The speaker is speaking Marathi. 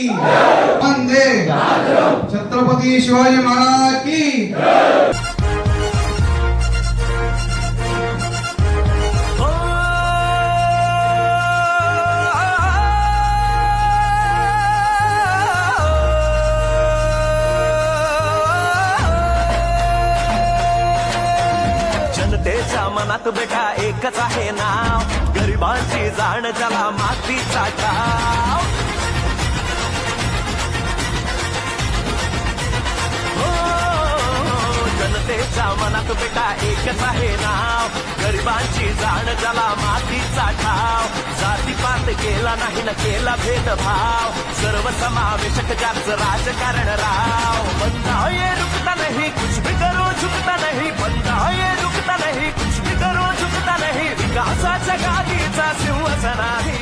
की वंदे। छत्रपती शिवाजी महाराज की मनात बेटा एकच आहे नाव. गरिबांची जाण ज्याला मातीचा ठाव जनतेच्या मनात बेटा एकच आहे नाव. गरिबांची जाण झाला मातीचा ठाव. जातीपात केला नाही ना केला भेदभाव. सर्व समावेशक ज्याचं राजकारण राव. बंधा ये रुकता नाही कुछ भी करो झुकता नाही. बंधा ये रुकता नाही कुछ भी करो झुकता नाही. विकासाच्या गादीचा सिंहासन आहे